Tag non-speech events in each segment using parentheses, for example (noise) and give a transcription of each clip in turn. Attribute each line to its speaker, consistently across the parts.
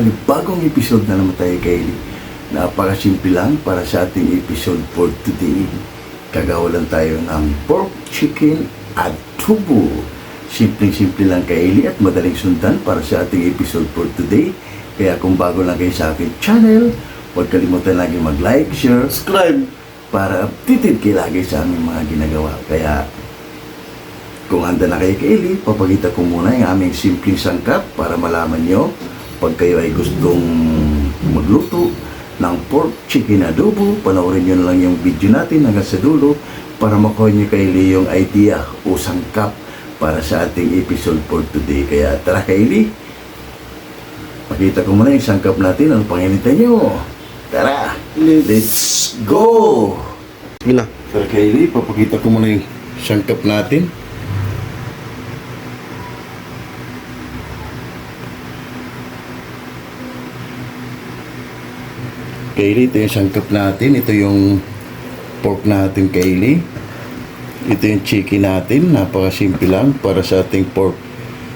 Speaker 1: panibagong episode na naman tayo kay Napakasimple lang para sa ating episode for today. Kagawa lang tayo ng pork chicken adobo. Simpleng-simple lang kay at madaling sundan para sa ating episode for today. Kaya kung bago lang kayo sa aking channel, huwag kalimutan lagi mag-like, share, subscribe para updated kayo lagi sa aming mga ginagawa. Kaya kung handa na kayo kay Eli, papakita ko muna yung aming simpleng sangkap para malaman nyo pag kayo ay gustong magluto ng pork chicken adobo, panoorin nyo na lang yung video natin hanggang sa dulo para makuha nyo kay Eli yung idea o sangkap para sa ating episode for today. Kaya tara kay Eli, pakita ko muna yung sangkap natin. Ano panginitan nyo? Tara, let's go!
Speaker 2: Sige na.
Speaker 1: Tara kay papakita ko muna yung sangkap natin. Kaylee, ito yung sangkap natin. Ito yung pork natin, Kaylee. Ito yung chicken natin. Napakasimple lang para sa ating pork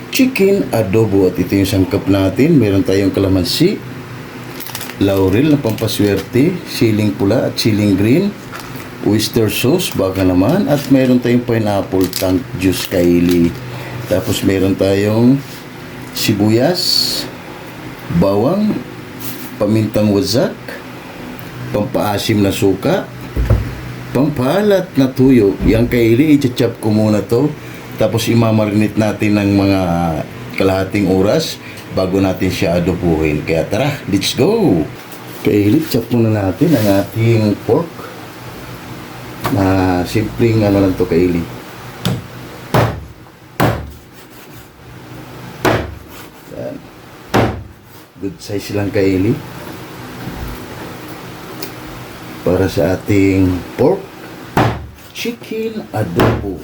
Speaker 1: chicken adobo. At ito yung sangkap natin. Meron tayong kalamansi, laurel na pampaswerte, siling pula at siling green, oyster sauce, baka naman, at meron tayong pineapple tank juice Kaylee. Tapos meron tayong sibuyas, bawang, pamintang wazak, pampaasim na suka, pampalat na tuyo. Yang kaili, i-chop ko muna to. Tapos imamarinate natin ng mga kalahating oras bago natin siya adobuhin. Kaya tara, let's go! Kaili, chop muna natin ang ating pork na simpleng ano lang to kaili. Yan. Good size lang kaili para sa ating pork chicken adobo.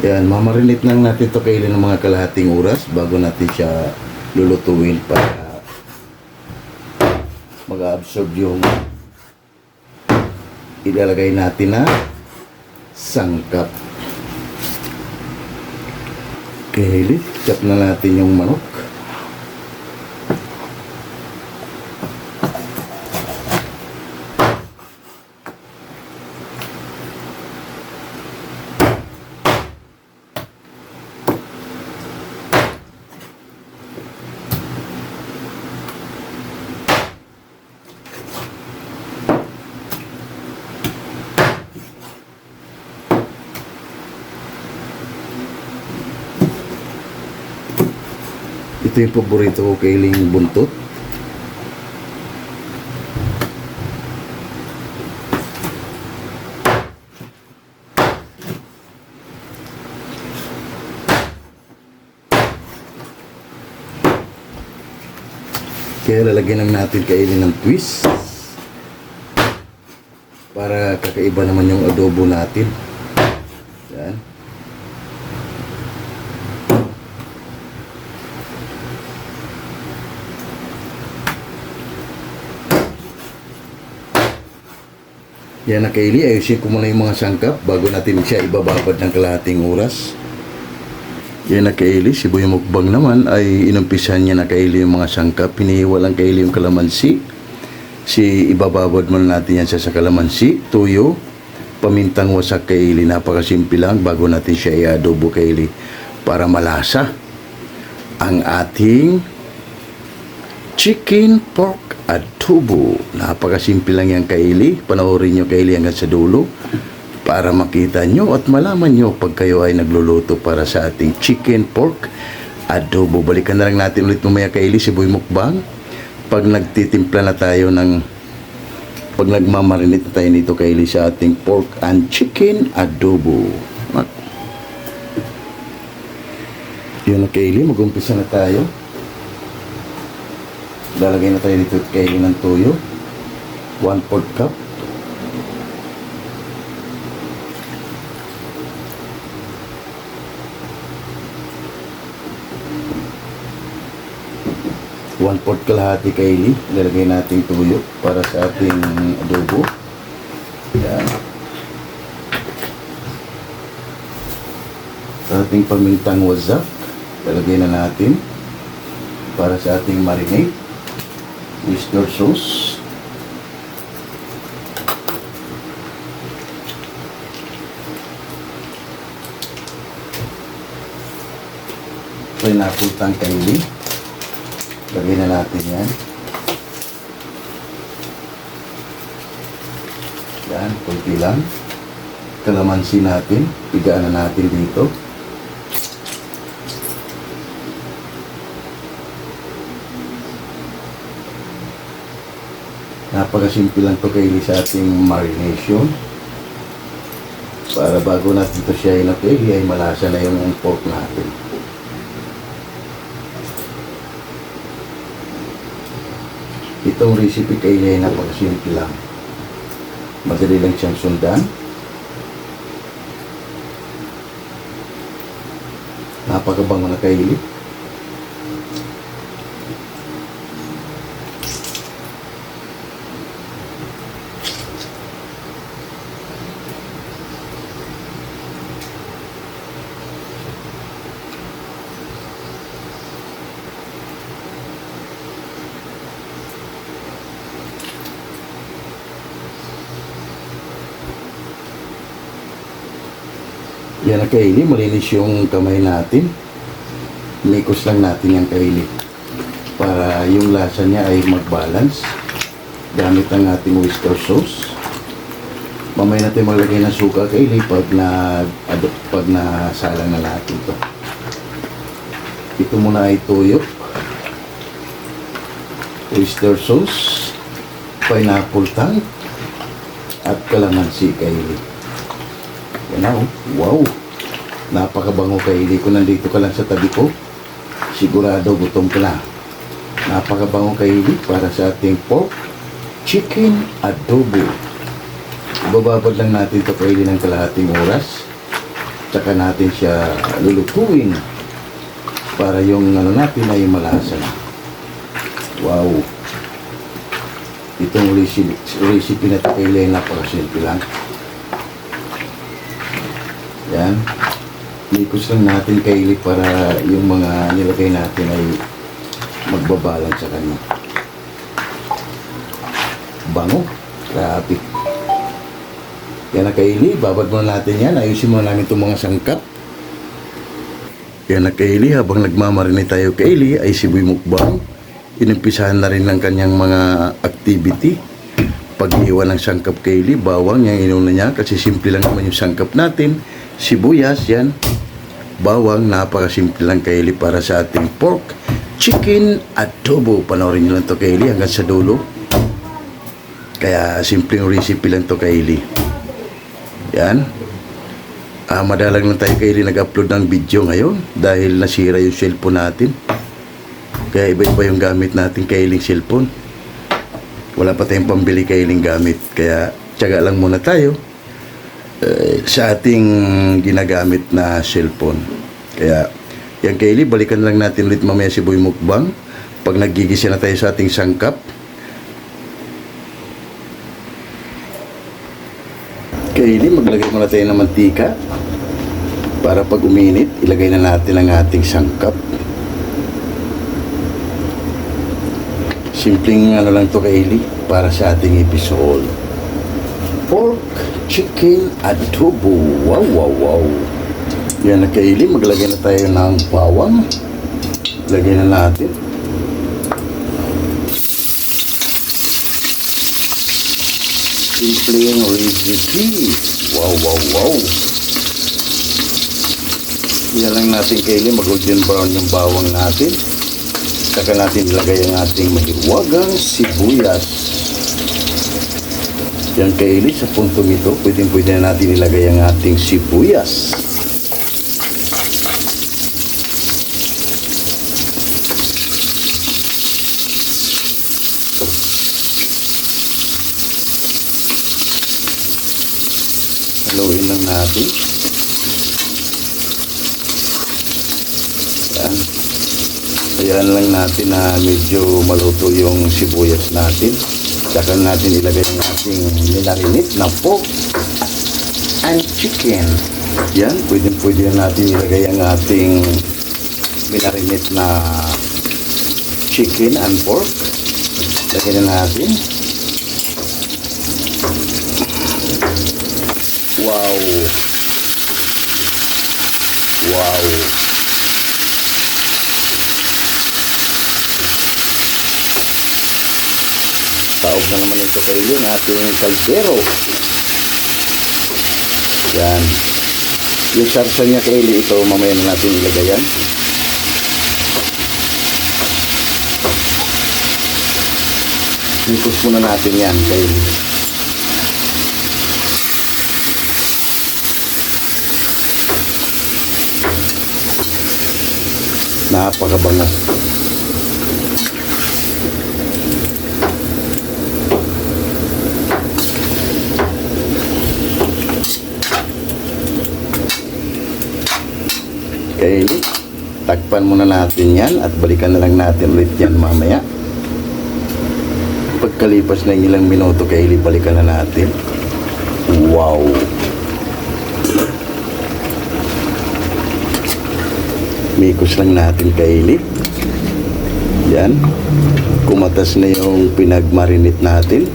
Speaker 1: Yan, mamarinate lang natin to kaili ng mga kalahating oras bago natin siya lulutuin para mag-absorb yung ilalagay natin na sangkap. Kaili, chop na natin yung manok. Ito yung paborito ko kailing buntot. Kaya lalagyan lang natin kainin ng twist para kakaiba naman yung adobo natin. Yan. Yan na Kaylee, ayusin ko muna yung mga sangkap bago natin siya ibababad ng kalahating oras. Yan na Kaylee, si Boy Mukbang naman ay inumpisan niya na Kaylee yung mga sangkap. Pinihiwa lang yung kalamansi. Si ibababad muna natin yan sa, sa kalamansi, tuyo, pamintang wasak Kaylee. Napakasimple lang bago natin siya i-adobo Kaylee para malasa ang ating chicken pork adobo. Napakasimple lang yan kaili. Panoorin nyo kaili hanggang sa dulo para makita nyo at malaman nyo pag kayo ay nagluluto para sa ating chicken pork adobo. Balikan na lang natin ulit mamaya kaili si Boy Mukbang. Pag nagtitimpla na tayo ng pag nagmamarinate na tayo nito kaili sa ating pork and chicken adobo. Yun na kaili, mag-umpisa na tayo. Lalagay na tayo dito kaili ng tuyo. 1 4 cup. One fourth kalahati kaili. Lalagay natin tuyo para sa ating adobo. Yan. Sa ating pamintang wazak. Lalagay na natin para sa ating marinade. Oyster sauce. Pineapple tangkayli. Lagay na natin yan. Yan, kunti lang. Kalamansi natin. Pigaan na natin dito. Napakasimple lang to kaili sa ating marination. Para bago natin ito siya inapili ay malasa na yung pork natin. Itong recipe kaili ay napakasimple lang. Madali lang siyang sundan. Napakabango na kaili. Yan ang kaili, malinis yung kamay natin. Mikos lang natin yung kaili. Para yung lasa niya ay mag-balance. Gamit ang ating oyster sauce. Mamaya natin maglagay ng suka kaili pag na ado, pag nasalang na natin ito. Ito muna ay tuyo. Oyster sauce. Pineapple tang. At kalamansi kaili. Na, oh. Wow! Napakabango kaili ko. Nandito ka lang sa tabi ko. Sigurado gutom ka na. Napakabango kaili para sa ating pork chicken adobo. Bababad lang natin ito kaili ng kalahating oras. Tsaka natin siya lulutuin para yung ano natin ay malasa na. Wow! Itong recipe, recipe na ito kaili napakasimple lang. Yan. Likos lang natin kaili para yung mga nilagay natin ay magbabalance sa kanya. Bango. Grabe. Yan na kaili. Babad muna natin yan. Ayusin muna namin itong mga sangkap. Yan na kaili. Habang nagmamarinate tayo kaili ay si Boy. Inumpisahan na rin ng kanyang mga activity pag-iwan ng sangkap kaili, bawang yung inuna niya kasi simple lang naman yung sangkap natin sibuyas yan. Bawang napakasimple lang kaili para sa ating pork chicken adobo. Panoorin nyo lang to kaili hanggang sa dulo. Kaya simpleng recipe lang to kaili yan. Ah, madalang lang tayo kaili nag-upload ng video ngayon dahil nasira yung cellphone natin. Kaya iba-iba yung gamit natin kailing cellphone. Wala pa tayong pambili kailing gamit. Kaya tiyaga lang muna tayo eh, sa ating ginagamit na cellphone. Kaya, yan Kaylee, balikan lang natin ulit mamaya si Boy Mukbang pag nagigisa na tayo sa ating sangkap. Kaylee, maglagay muna tayo ng mantika para pag uminit, ilagay na natin ang ating sangkap. Simpleng ano lang to Kaylee para sa ating episode pork chicken adobo. Wow, wow, wow. Yan na kaili. Maglagay na tayo ng bawang. Lagay na natin. Simpleng recipe. Wow, wow, wow. Yan lang natin kaili. Mag-golden brown yung bawang natin. Saka natin ilagay ang ating mahiwagang sibuyas. Yan kaili sa puntong ito, pwedeng pwede na natin ilagay ang ating sibuyas. Haluin lang natin. Yan. Ayan lang natin na medyo maluto yung sibuyas natin. Saka natin ilagay ang ating nilarinit na pork and chicken. Yan, pwede pwede na natin ilagay ang ating minarinate na chicken and pork. Lagyan na natin. Wow! Wow! Taog na naman ito kayo yun, ating kalsero. Yan. Yung sarsa niya kaili ito, mamaya na natin ilagay yan. Ikos muna natin yan kaili. Napakabango. Kaili, takpan muna natin yan at balikan na lang natin ulit yan mamaya. Pagkalipas ng ilang minuto, Kaili, balikan na natin. Wow! Mikos lang natin, Kaili. Yan. Kumatas na yung pinagmarinate natin.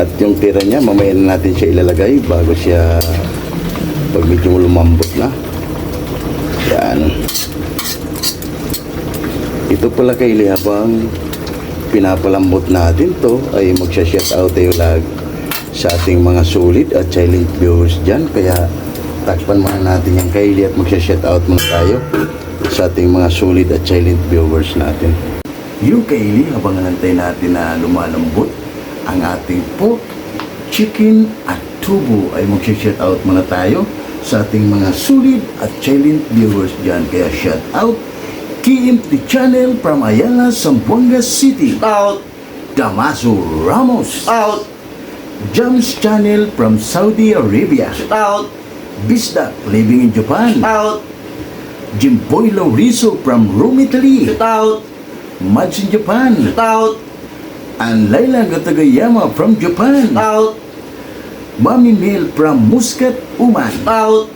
Speaker 1: At yung tira niya, mamaya na natin siya ilalagay bago siya pag medyo lumambot na. Yan. Ito pala kay habang pinapalambot natin to ay magsha-shout out tayo lag sa ating mga solid at silent viewers dyan. Kaya takpan muna natin yung Kylie at magsha-shout out muna tayo sa ating mga solid at silent viewers natin. Yung Kylie, habang nantay natin na lumalambot ang ating pork, chicken at tubo ay magsha-shout out muna tayo sa ating mga solid at silent viewers dyan. Kaya shout out KMT Channel from Ayala, Zamboanga City.
Speaker 2: Out,
Speaker 1: Damaso Ramos.
Speaker 2: out,
Speaker 1: Jams Channel from Saudi Arabia.
Speaker 2: out,
Speaker 1: Bisdak living in Japan.
Speaker 2: out,
Speaker 1: Jimboy Lauriso from Rome, Italy.
Speaker 2: out,
Speaker 1: Mads in Japan.
Speaker 2: out,
Speaker 1: And Laila Gatagayama from Japan.
Speaker 2: out,
Speaker 1: Mami Mel from Muscat, Uman.
Speaker 2: out,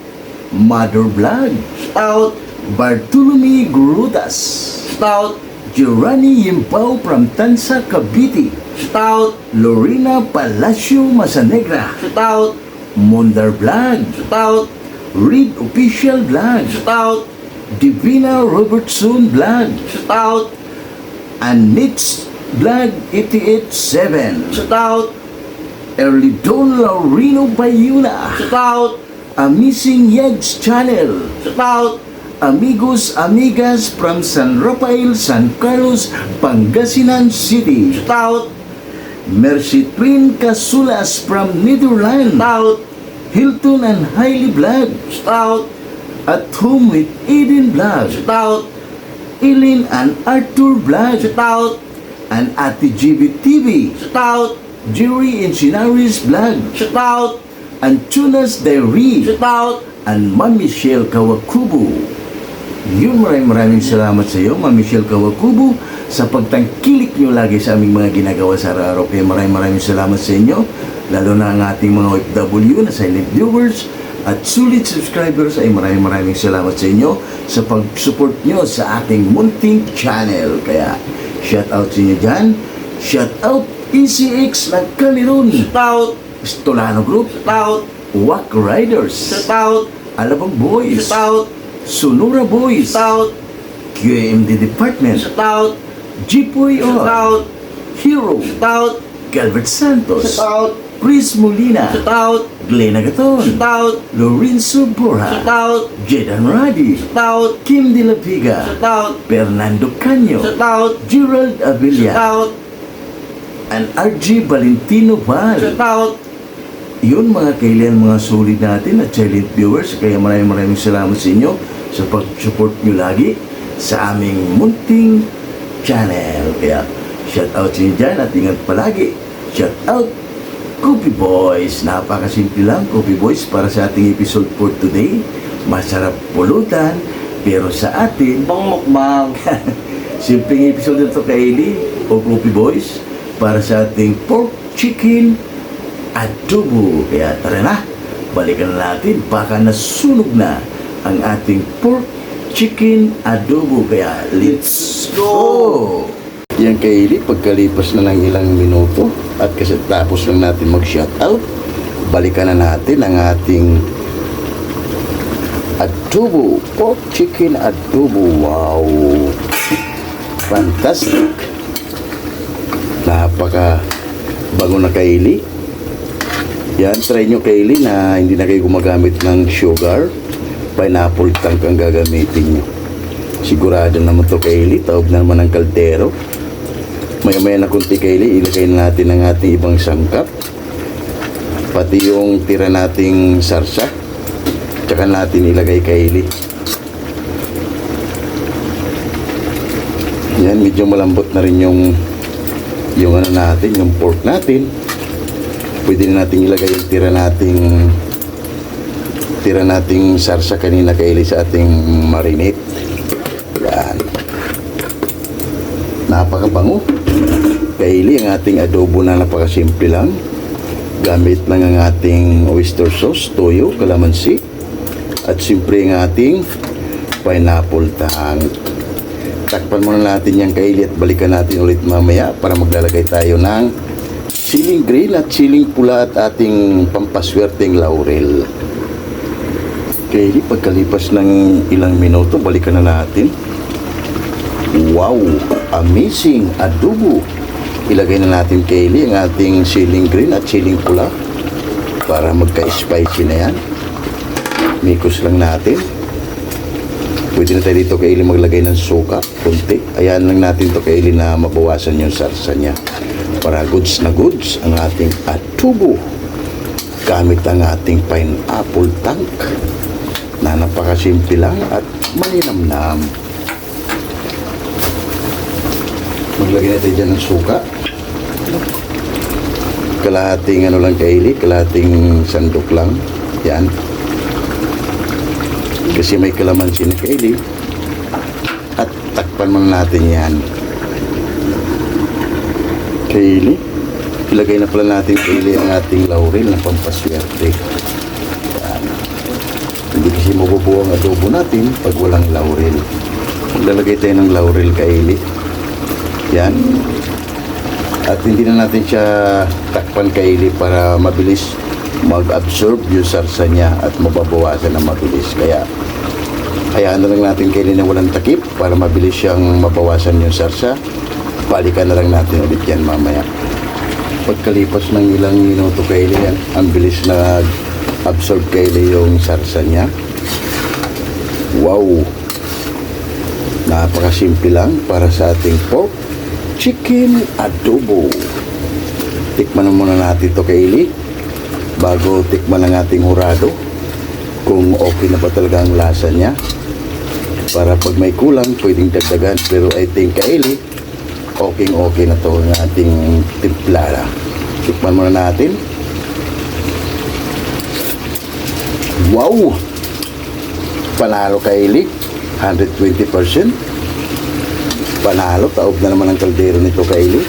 Speaker 1: Mother Vlog.
Speaker 2: out,
Speaker 1: Bartolome Grudas.
Speaker 2: out,
Speaker 1: Giovanni Yimpao from Tansa, Cavite.
Speaker 2: out,
Speaker 1: Lorena Palacio Masanegra.
Speaker 2: out,
Speaker 1: Mondar Vlog.
Speaker 2: out,
Speaker 1: Read Official Vlog.
Speaker 2: out,
Speaker 1: Divina Robertson Vlog.
Speaker 2: out,
Speaker 1: and Nits Vlog 887.
Speaker 2: out,
Speaker 1: Early Don Laurino Bayuna.
Speaker 2: out,
Speaker 1: Amazing Yags Channel.
Speaker 2: out,
Speaker 1: Amigos, amigas from San Rafael, San Carlos, Pangasinan City.
Speaker 2: out,
Speaker 1: Mercy Twin Casulas from Netherlands.
Speaker 2: out,
Speaker 1: Hilton and Hailey Vlog.
Speaker 2: out,
Speaker 1: At Home with Eden Vlog.
Speaker 2: out,
Speaker 1: Eileen and Arthur Vlog.
Speaker 2: out,
Speaker 1: And Ate GB TV.
Speaker 2: out,
Speaker 1: Jerry and Sinaris Vlog.
Speaker 2: out,
Speaker 1: And Tunas Diary.
Speaker 2: out,
Speaker 1: and Ma'am Michelle Kawakubo. Yun, maraming maraming salamat sa iyo, Ma'am Michelle Kawakubo, sa pagtangkilik niyo lagi sa aming mga ginagawa sa araw-araw. Kaya maraming maraming salamat sa inyo, lalo na ang ating mga OFW na silent viewers at sulit subscribers. Ay maraming maraming salamat sa inyo sa pag-support nyo sa ating munting channel. Kaya, shout out sa inyo dyan. Shout out ECX ng Kaliron,
Speaker 2: out,
Speaker 1: Stolano Group,
Speaker 2: out,
Speaker 1: Wack Riders,
Speaker 2: out,
Speaker 1: Alabang Boys,
Speaker 2: out,
Speaker 1: Sonora Boys,
Speaker 2: out,
Speaker 1: QMD Department,
Speaker 2: out,
Speaker 1: Jipoy O,
Speaker 2: out,
Speaker 1: Hero,
Speaker 2: out,
Speaker 1: Calvert Santos,
Speaker 2: out,
Speaker 1: Chris Molina,
Speaker 2: out,
Speaker 1: Glenn Agaton,
Speaker 2: out,
Speaker 1: Lorenzo Borja,
Speaker 2: out,
Speaker 1: Jedan Radi,
Speaker 2: out,
Speaker 1: Kim De La Piga,
Speaker 2: out,
Speaker 1: Fernando Canyo,
Speaker 2: out,
Speaker 1: Gerald Avilla,
Speaker 2: out,
Speaker 1: and RG Valentino Val.
Speaker 2: out,
Speaker 1: Yun mga kailan mga solid natin at silent viewers. Kaya maraming maraming salamat sa inyo sa pag-support nyo lagi sa aming munting channel. Kaya shout out sa inyo dyan at ingat palagi. Shout out Coffee Boys. Napakasimple lang Coffee Boys para sa ating episode for today. Masarap pulutan pero sa atin (laughs)
Speaker 2: pangmukbang,
Speaker 1: Simpleng episode ito kay Eli o Coffee Boys para sa ating pork chicken adobo. Kaya tara na, balikan na natin. Baka nasunog na ang ating pork chicken adobo. Kaya let's go! Yan Kaylee, pagkalipas na ng ilang minuto at kasi tapos lang natin mag-shoutout, balikan na natin ang ating adobo, pork chicken adobo. Wow! Fantastic! Napaka bago na Kaylee. Yan, try nyo Kaylee na hindi na kayo gumagamit ng sugar. Pineapple tank ang gagamitin nyo. Sigurado naman to Kaylee, taob na naman ng kaldero. Maya-maya na kunti Kaylee, ilagay na natin ang ating ibang sangkap. Pati yung tira nating sarsa. Tsaka natin ilagay Kaylee. Yan, medyo malambot na rin yung yung ano natin, yung pork natin. Pwede na natin ilagay yung tira nating tira nating sarsa kanina Kaylee sa ating marinate. Yan. Napakabango. Kaylee, ang ating adobo na napakasimple lang. Gamit lang ang ating oyster sauce, toyo, kalamansi, at siyempre ang ating pineapple tang. Takpan muna natin yung kaili at balikan natin ulit mamaya para maglalagay tayo ng siling green at siling pula at ating pampaswerteng laurel. Kaili, pagkalipas ng ilang minuto, balikan na natin. Wow! Amazing! Adobo! Ilagay na natin kaili ang ating siling green at siling pula para magka-spicy na yan. Mikos lang natin. Pwede na tayo dito kaili maglagay ng suka, kunti. Ayan lang natin to kaili na mabawasan yung sarsa niya. Para goods na goods ang ating adobo. Gamit ang ating pineapple tank na napakasimple lang at malinamnam. Maglagay natin dyan ng suka. Kalahating ano lang kaili, kalahating sandok lang. Yan. Kasi may kalamansi na kaili. At takpan muna natin yan. Kaili. Ilagay na pala natin kaili ang ating laurel na pampaswerte. Mabubuo ang adobo natin pag walang laurel. Maglalagay tayo ng laurel kaili. Yan. At hindi na natin siya takpan kaili para mabilis mag-absorb yung sarsa niya at mababawasan ng mabilis. Kaya hayaan na lang natin kaili na walang takip para mabilis siyang mabawasan yung sarsa. Balikan na lang natin ulit yan mamaya. Pagkalipas ng ilang minuto kaili yan, ang bilis na absorb kaili yung sarsa niya. Wow! Napakasimple lang para sa ating pork chicken adobo. Tikman na muna natin to Kaylee bago tikman ang ating hurado kung okay na ba talaga ang lasa niya. Para pag may kulang, pwedeng dagdagan. Pero I think Kaylee, okay okay na to ang ating timplara. Tikman muna natin. Wow! Panalo Kaylee, 120%. Panalo, taob na naman ang kaldero nito Kaylee.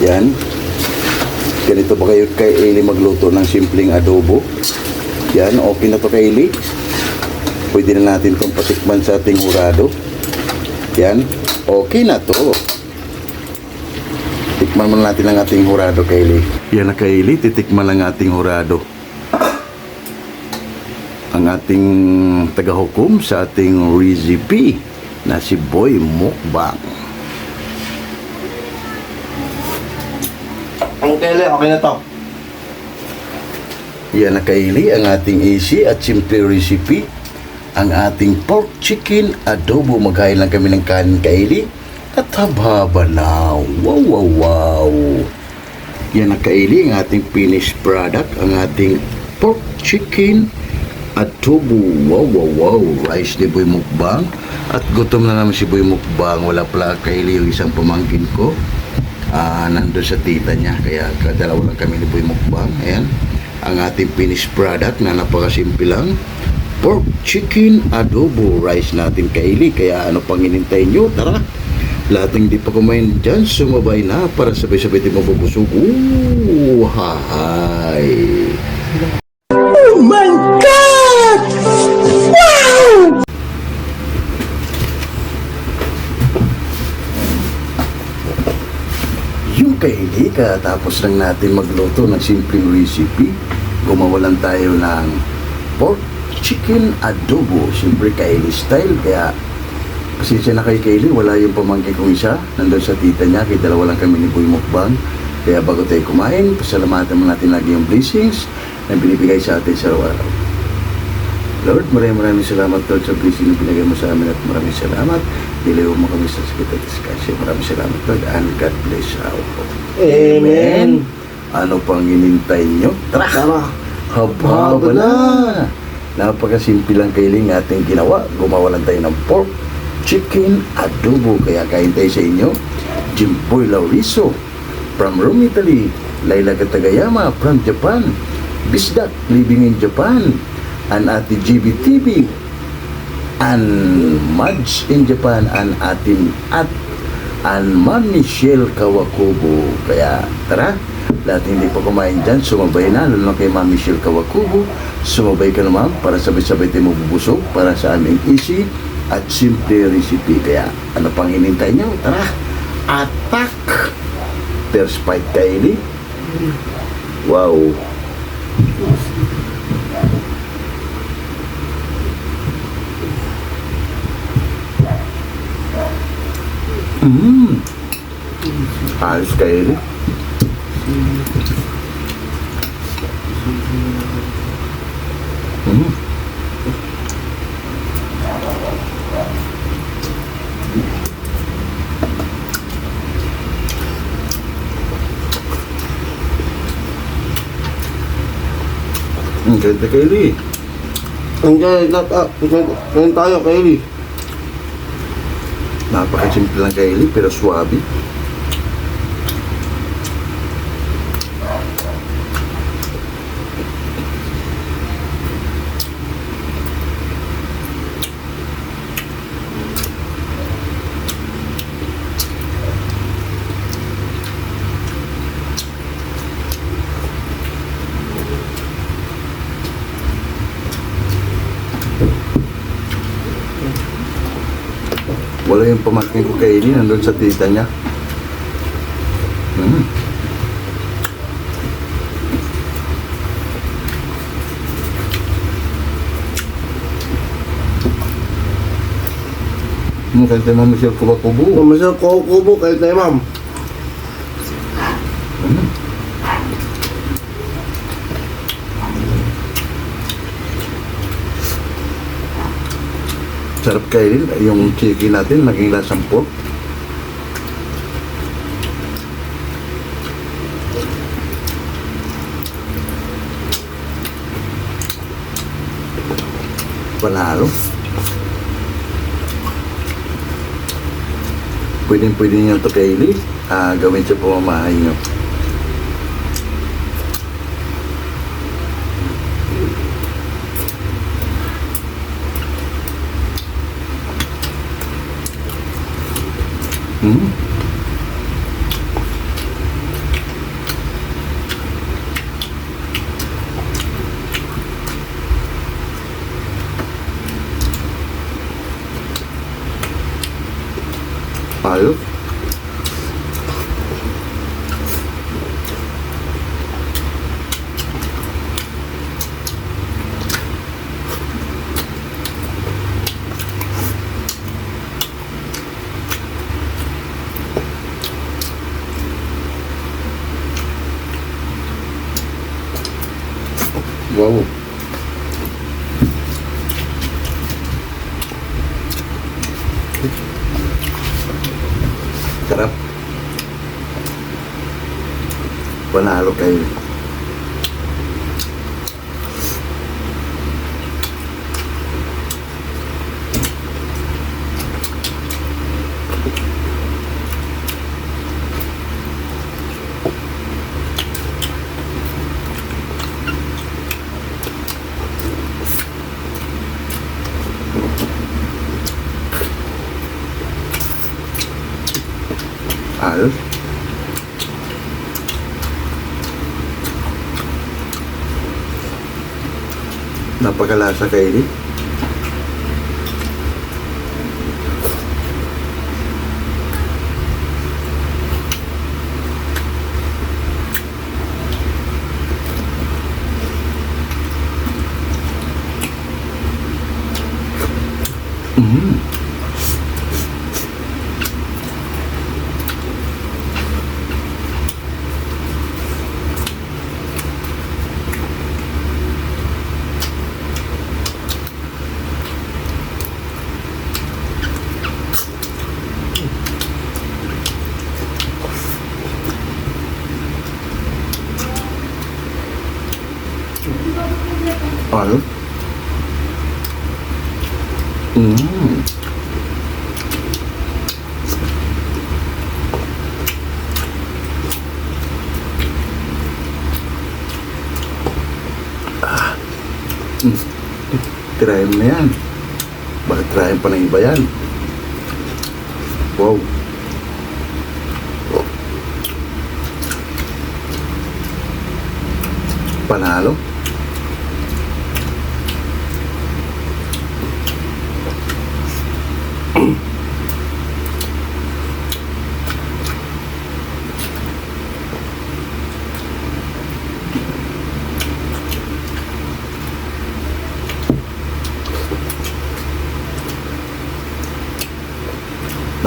Speaker 1: Yan. Ganito ba kayo kay Eli magluto ng simpleng adobo? Yan, okay na to kay Eli. Pwede na natin itong patikman sa ating hurado. Yan, okay na to. Tikman muna natin ang ating hurado kay Eli. Yan na kay Eli, titikman lang ating hurado. Ang ating tagahukom sa ating recipe na si Boy Mukbang.
Speaker 2: Ang tele, okay na to.
Speaker 1: Yan na kaili ang ating easy at simple recipe. Ang ating pork chicken adobo. Maghain lang kami ng kanin kaili. At haba na. Wow, wow, wow. Yan na kaili ang ating finished product. Ang ating pork chicken adobo. Wow, wow, wow. Rice ni Boy Mukbang. At gutom na naman si Boy Mukbang. Wala pala kaili yung isang pamangkin ko ah nandun sa tita niya kaya kadalawa lang kami ni Boy Mukbang ayan ang ating finished product na napakasimple lang pork chicken adobo rice natin kaili kaya ano pang inintay nyo tara Lahat ng hindi pa kumain dyan, sumabay na para sabay-sabay tayo mabubusog. Ooh, hahay! Kaili ka, tapos lang natin magluto ng simpleng recipe. Gumawa lang tayo ng pork chicken adobo. Siyempre kaili style, kaya pasensya na kay Kaili, wala yung pamangkin kong isa. Nandun sa tita niya, kaya dalawa lang kami ni Boy Mukbang. Kaya bago tayo kumain, pasalamatan mo natin lagi yung blessings na binibigay sa atin sa araw-araw. Lord, maraming maraming salamat Lord sa blessing na binigay mo sa amin at maraming salamat. Diliw mo kami sa sakit at diskasya. Maraming salamat Lord and God bless our all.
Speaker 2: Amen.
Speaker 1: Ano pang inintay nyo? Tara!
Speaker 2: Tara.
Speaker 1: Haba-haba na! Napakasimple lang kailing ating ginawa. Gumawa lang tayo ng pork, chicken, adobo. Kaya kain tayo sa inyo. Jimboy Lauriso from Rome, Italy. Laila Katagayama from Japan. Bisdak living in Japan. And Ate GBTV. And Mads in Japan. And atin at and Ma'am Michelle Kawakubo. Kaya tara, lahat hindi pa kumain dyan, sumabay na, lalo na kay Ma'am Michelle Kawakubo. Sumabay ka naman para sabay-sabay tayo mabubusog para sa aming easy at simple recipe. Kaya ano pang hinintay nyo? Tara, attack! First fight kaili. Wow. Mm. Ayos kaili. Mm. Ang ganda kaili.
Speaker 2: Ang ganda ah, Ngayon tayo, Kaili.
Speaker 1: Napakasimple lang kaili pero swabe. Wala yung pamangkin ko kay Eli, nandun sa tita niya. Mm. Ano kaya tayo mami siya kubakubo?
Speaker 2: Pumasya ko kubo kayo tayo, ma'am.
Speaker 1: Sarap Eli, yung chicken natin, naging lasang pork. Panalo. Pwede pwede niyo to kay Eli. Ah, gawin siya pamamahay niyo. Ayos. Napakalasa kayo rin. Ano? Mm. Ah. Mm. Tirahin mo yan. Bakit tirahin pa ng iba yan? Wow. Panalo?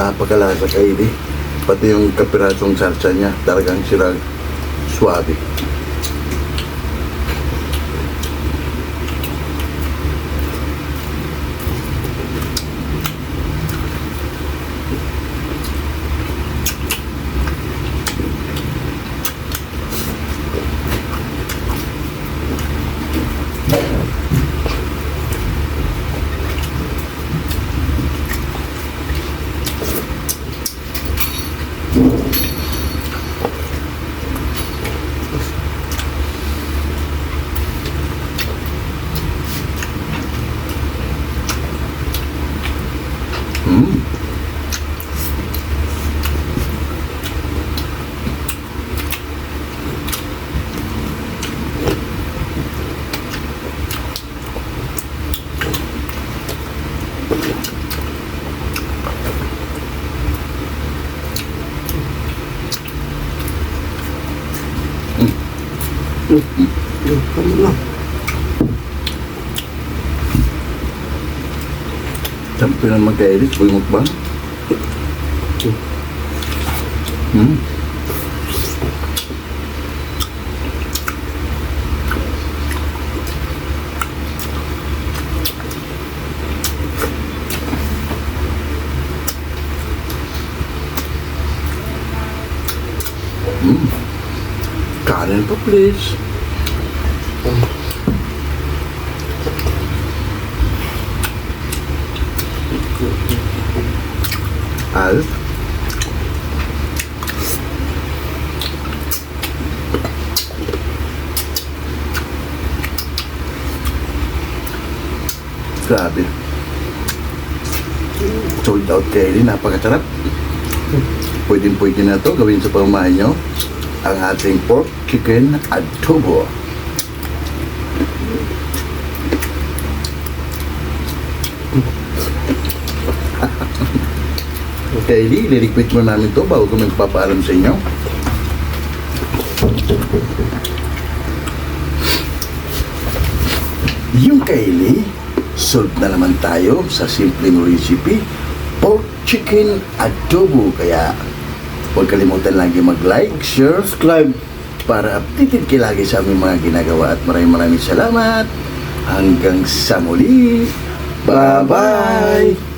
Speaker 1: Napakalasa kayo eh. Pati yung kapirasong salsa niya, talagang sila suwabe.
Speaker 2: Kami na.
Speaker 1: Sampai naman kay Eris, boy mukbang. Hmm. Hmm. Kanin pa, please. Grabe. Sold out kayo rin. Napakasarap. Pwedeng pwede na to gawin sa pamamahay nyo ang ating pork chicken adobo. Kylie, liligpit mo namin to bago ko magpapaalam sa inyo. Yung Kylie, solve na naman tayo sa simpleng recipe, pork chicken adobo. Kaya huwag kalimutan lagi mag-like, share,
Speaker 2: Subscribe.
Speaker 1: para updated kayo lagi sa aming mga ginagawa at maraming maraming salamat. Hanggang sa muli. Bye-bye!